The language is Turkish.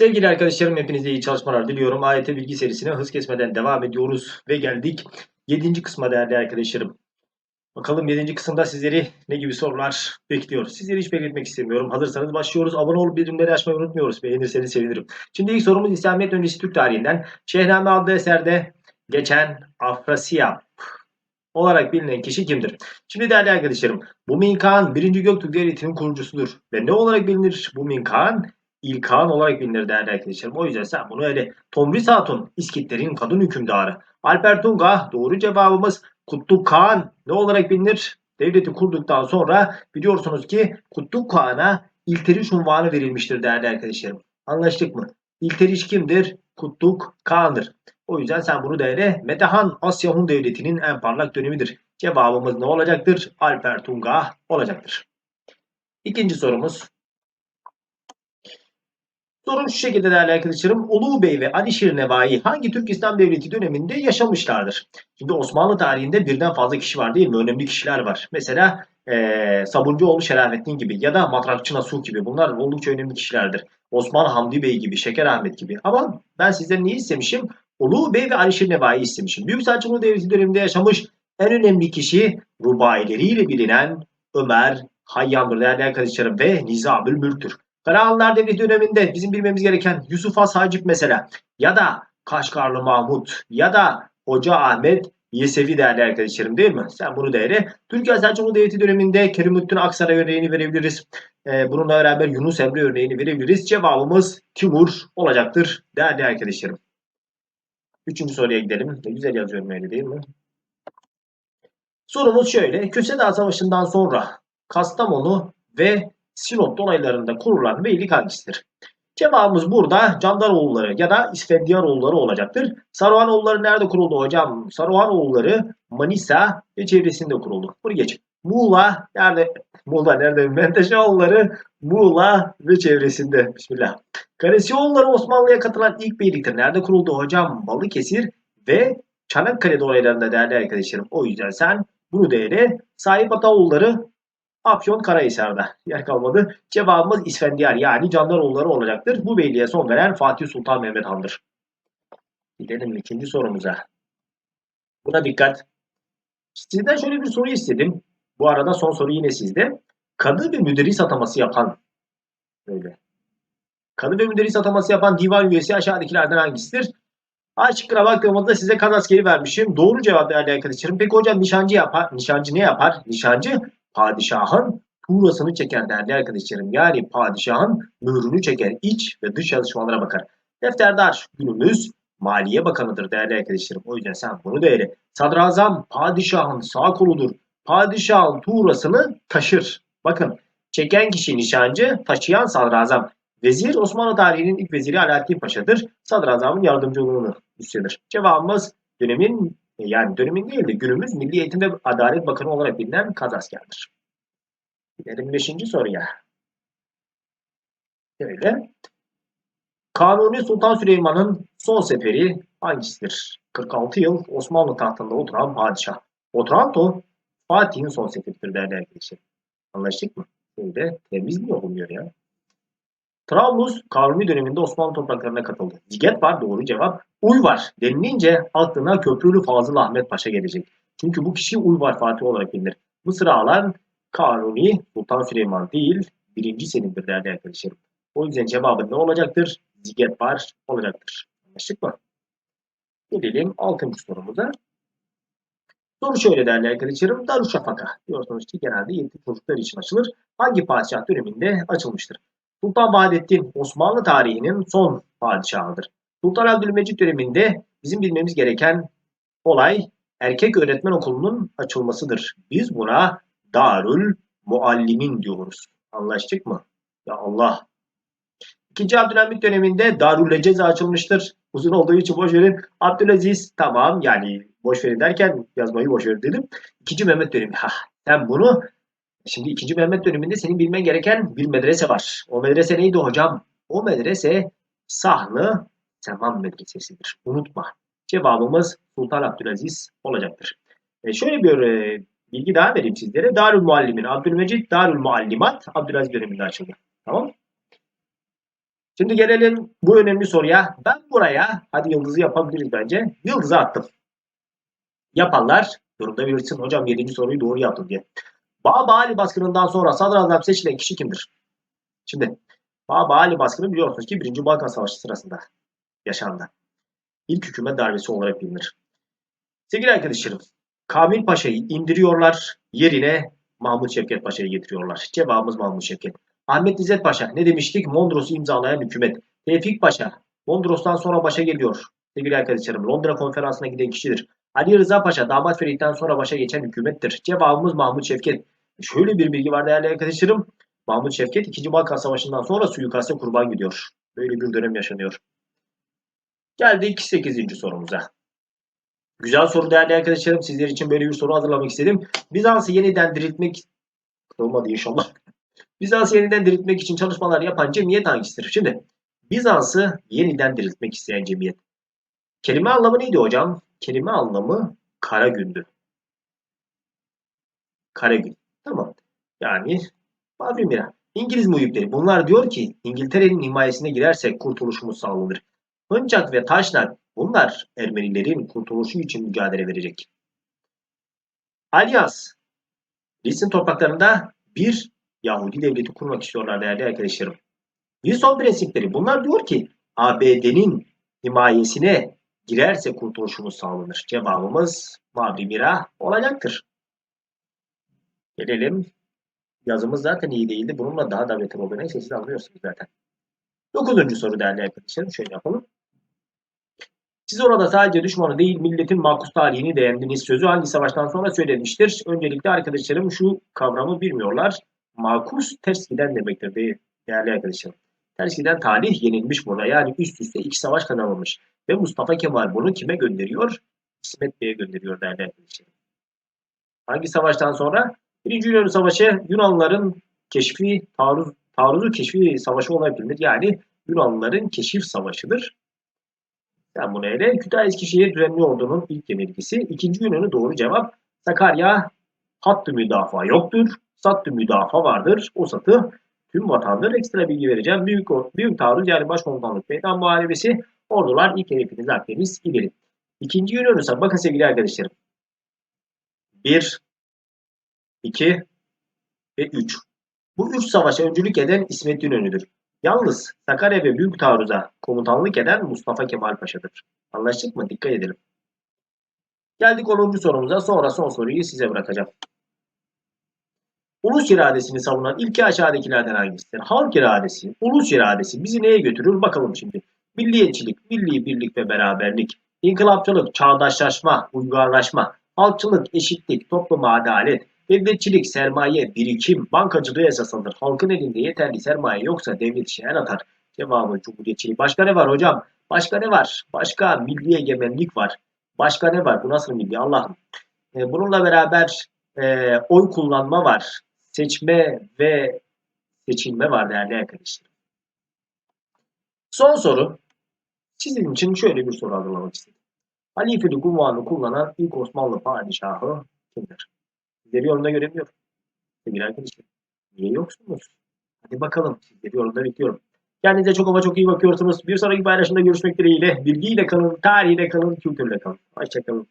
Sevgili arkadaşlarım hepinize iyi çalışmalar diliyorum. AYT bilgi serisine hız kesmeden devam ediyoruz ve geldik 7. kısma değerli arkadaşlarım. Bakalım 7. kısımda sizleri ne gibi sorular bekliyor. Sizleri hiç bekletmek istemiyorum. Hazırsanız başlıyoruz. Abone olup bildirimleri açmayı unutmuyoruz. Beğenirseniz sevinirim. Şimdi ilk sorumuz İslamiyet öncesi Türk tarihinden. Şehname adlı eserde geçen Afrasiyab olarak bilinen kişi kimdir? Şimdi değerli arkadaşlarım, bu Minkan 1. Göktürk Devleti'nin kurucusudur. Ve ne olarak bilinir bu Minkan? İlkan olarak bilinir değerli arkadaşlarım. O yüzden sen bunu öyle. Tomris Hatun, İskitlerin kadın hükümdarı. Alper Tunga, doğru cevabımız. Kutluk Kağan ne olarak bilinir? Devleti kurduktan sonra biliyorsunuz ki Kutluk Kağan'a İlteriş unvanı verilmiştir değerli arkadaşlarım. Anlaştık mı? İlteriş kimdir? Kutluk Kağan'dır. O yüzden sen bunu değerle Metehan Asya Hun Devleti'nin en parlak dönemidir. Cevabımız ne olacaktır? Alper Tunga olacaktır. İkinci sorumuz. Sorum şu şekilde değerli arkadaşlarım. Ulu Bey ve Alişir Nevai hangi Türk İslam Devleti döneminde yaşamışlardır? Şimdi Osmanlı tarihinde birden fazla kişi var değil mi? Önemli kişiler var. Mesela ee, Sabuncuoğlu Şerafettin gibi ya da Matrakçı Nasuh gibi. Bunlar oldukça önemli kişilerdir. Osman Hamdi Bey gibi, Şeker Ahmet gibi. Ama ben sizden neyi istemişim? Ulu Bey ve Alişir Nevai istemişim. Büyük Selçuklu Devleti döneminde yaşamış en önemli kişi rubaileriyle bilinen Ömer Hayyam'dır değerli arkadaşlarım ve Nizamül Mülk'tür. Karahanlılar Devleti döneminde bizim bilmemiz gereken Yusuf Has Hacip mesela ya da Kaşgarlı Mahmut ya da Hoca Ahmet Yesevi değerli arkadaşlarım değil mi? Sen bunu değeri. Türkiye Selçuklu Devleti döneminde Kerimüddin Aksaray örneğini verebiliriz. Ee, bununla beraber Yunus Emre örneğini verebiliriz. Cevabımız Timur olacaktır değerli arkadaşlarım. Üçüncü soruya gidelim. Ne güzel yazıyorum öyle değil mi? Sorumuz şöyle. Köse Savaşı'ndan sonra Kastamonu ve Sinop dolaylarında kurulan beylik hangisidir? Cevabımız burada Candaroğulları ya da İsfendiyaroğulları olacaktır. Saruhanoğulları nerede kuruldu hocam? Saruhanoğulları Manisa ve çevresinde kuruldu. Buraya geç. Muğla nerede? Muğla nerede? Menteşeoğulları Muğla ve çevresinde. Bismillah. Karasioğulları Osmanlı'ya katılan ilk beyliktir. Nerede kuruldu hocam? Balıkesir ve Çanakkale dolaylarında değerli arkadaşlarım. O yüzden sen bunu değeri sahip Ataoğulları Afyon Karahisar'da yer kalmadı. Cevabımız İsfendiyar yani Candaroğulları olacaktır. Bu beyliğe son veren Fatih Sultan Mehmet Han'dır. Gidelim ikinci sorumuza. Buna dikkat. Sizden şöyle bir soru istedim. Bu arada son soru yine sizde. Kadı ve müderris ataması yapan böyle. Kadı ve müderris ataması yapan divan üyesi aşağıdakilerden hangisidir? A şıkkına baktığımızda size kan askeri vermişim. Doğru cevap değerli arkadaşlarım. Peki hocam nişancı yapar. Nişancı ne yapar? Nişancı padişahın tuğrasını çeker değerli arkadaşlarım. Yani padişahın mührünü çeker. iç ve dış çalışmalara bakar. Defterdar günümüz Maliye Bakanı'dır değerli arkadaşlarım. O yüzden sen bunu değerli. Sadrazam padişahın sağ koludur. Padişahın tuğrasını taşır. Bakın çeken kişi nişancı, taşıyan sadrazam. Vezir Osmanlı tarihinin ilk veziri Alaaddin Paşa'dır. Sadrazamın yardımcılığını üstlenir. Cevabımız dönemin yani dönemin değil de günümüz Milli Eğitim ve Adalet Bakanı olarak bilinen Kazasker'dir. Gidelim 5. soruya. Şöyle. Kanuni Sultan Süleyman'ın son seferi hangisidir? 46 yıl Osmanlı tahtında oturan padişah. Otranto Fatih'in son seferidir değerli arkadaşlar. Anlaştık mı? Böyle temiz mi olmuyor ya? Trablus Kanuni döneminde Osmanlı topraklarına katıldı. Ziget var doğru cevap. Uy var denilince aklına Köprülü Fazıl Ahmet Paşa gelecek. Çünkü bu kişi Uy var Fatih olarak bilinir. Mısır'ı alan Kanuni Sultan Süleyman değil birinci Selim'dir değerli arkadaşlarım. O yüzden cevabı ne olacaktır? Ziget var olacaktır. Anlaştık mı? Gelelim 6. sorumuza. Soru şöyle değerli arkadaşlarım. Darüşşafaka diyorsunuz ki genelde yetim çocuklar için açılır. Hangi padişah döneminde açılmıştır? Sultan Vahdettin Osmanlı tarihinin son padişahıdır. Sultan Abdülmecit döneminde bizim bilmemiz gereken olay erkek öğretmen okulunun açılmasıdır. Biz buna Darül Muallimin diyoruz. Anlaştık mı? Ya Allah. İkinci Abdülhamit döneminde Darül Leceze açılmıştır. Uzun olduğu için boş verin. Abdülaziz tamam yani boş verin derken yazmayı boş verin dedim. İkinci Mehmet dönemi. Ha, sen bunu Şimdi 2. Mehmet döneminde senin bilmen gereken bir medrese var. O medrese neydi hocam? O medrese Sahlı Seman Medresesi'dir. Unutma. Cevabımız Sultan Abdülaziz olacaktır. E şöyle bir e, bilgi daha vereyim sizlere. Darül Muallimin, Abdülmecid, Darül Muallimat Abdülaziz döneminde açıldı. Tamam Şimdi gelelim bu önemli soruya. Ben buraya, hadi yıldızı yapabiliriz bence. Yıldızı attım. Yapanlar yorumda belirtsin. Hocam 7. soruyu doğru yaptım diye. Baba Ali baskınından sonra sadrazam seçilen kişi kimdir? Şimdi Baba Ali baskını biliyorsunuz ki 1. Balkan Savaşı sırasında yaşandı. İlk hükümet darbesi olarak bilinir. Sevgili arkadaşlarım, Kamil Paşa'yı indiriyorlar, yerine Mahmut Şevket Paşa'yı getiriyorlar. Cevabımız Mahmut Şevket. Ahmet İzzet Paşa ne demiştik? Mondros'u imzalayan hükümet. Tevfik Paşa Mondros'tan sonra başa geliyor. Sevgili arkadaşlarım Londra konferansına giden kişidir. Ali Rıza Paşa damat Ferit'ten sonra başa geçen hükümettir. Cevabımız Mahmut Şevket. Şöyle bir bilgi var değerli arkadaşlarım. Mahmut Şevket 2. Balkan Savaşı'ndan sonra suikaste kurban gidiyor. Böyle bir dönem yaşanıyor. Geldik 8. sorumuza. Güzel soru değerli arkadaşlarım. Sizler için böyle bir soru hazırlamak istedim. Bizans'ı yeniden diriltmek olmadı inşallah. Bizans'ı yeniden diriltmek için çalışmalar yapan cemiyet hangisidir? Şimdi Bizans'ı yeniden diriltmek isteyen cemiyet. Kelime anlamı neydi hocam? Kelime anlamı kara gündü. Kara gün. Tamam. Yani Mavi Mira. İngiliz muhipleri. Bunlar diyor ki İngiltere'nin himayesine girersek kurtuluşumuz sağlanır. Hınçak ve Taşnak bunlar Ermenilerin kurtuluşu için mücadele verecek. Alyas. Filistin topraklarında bir Yahudi devleti kurmak istiyorlar değerli arkadaşlarım. Wilson prensipleri. Bunlar diyor ki ABD'nin himayesine girerse kurtuluşumuz sağlanır. Cevabımız Mavi Mira olacaktır. Gelelim. Yazımız zaten iyi değildi. Bununla daha da beter oldu. Neyse siz anlıyorsunuz zaten. Dokuzuncu soru değerli arkadaşlarım. Şöyle yapalım. Siz orada sadece düşmanı değil milletin makus tarihini beğendiniz sözü hangi savaştan sonra söylenmiştir? Öncelikle arkadaşlarım şu kavramı bilmiyorlar. Makus ters giden demektir değil, değerli arkadaşlarım. Ters giden talih yenilmiş burada. Yani üst üste iki savaş kazanılmış. Ve Mustafa Kemal bunu kime gönderiyor? İsmet Bey'e gönderiyor değerli arkadaşlarım. Hangi savaştan sonra? Birinci Yunan Savaşı Yunanlıların keşfi, taarruz, taarruzu keşfi savaşı olabilir. Yani Yunanlıların keşif savaşıdır. Sen bunu ele. Kütahya Eskişehir düzenli ordunun ilk yenilgisi. İkinci Yunan'ı doğru cevap. Sakarya hattı müdafaa yoktur. Sattı müdafaa vardır. O satı tüm vatandaş ekstra bilgi vereceğim. Büyük, büyük taarruz yani başkomutanlık meydan muharebesi ordular ilk hedefiniz Akdeniz ileri. İkinci Yunan bakın sevgili arkadaşlarım. 1, 2 ve 3. Bu üç savaşa öncülük eden İsmet İnönü'dür. Yalnız Sakarya ve Büyük Taarruz'a komutanlık eden Mustafa Kemal Paşa'dır. Anlaştık mı? Dikkat edelim. Geldik 10. sorumuza. Sonra son soruyu size bırakacağım. Ulus iradesini savunan ilki aşağıdakilerden hangisidir? Halk iradesi, ulus iradesi bizi neye götürür? Bakalım şimdi. Milliyetçilik, milli birlik ve beraberlik, inkılapçılık, çağdaşlaşma, uygarlaşma, halkçılık, eşitlik, toplum adalet, Devletçilik, sermaye, birikim, bankacılığı esas alır. Halkın elinde yeterli sermaye yoksa devlet işe el atar. Cevabı cumhuriyetçilik. Başka ne var hocam? Başka ne var? Başka milli egemenlik var. Başka ne var? Bu nasıl milli Allah'ım? E, bununla beraber e, oy kullanma var. Seçme ve seçilme var değerli arkadaşlar. Son soru. Sizin için şöyle bir soru hazırlamak istedim. Halifelik unvanı kullanan ilk Osmanlı padişahı kimdir? Sizleri yolunda göremiyorum. Sevgili arkadaşlar. Niye yoksunuz? Hadi bakalım. Sizleri yolunda bekliyorum. Kendinize çok ama çok iyi bakıyorsunuz. Bir sonraki paylaşımda görüşmek dileğiyle. Bilgiyle kalın, tarihiyle kalın, kültürle kalın. Hoşçakalın.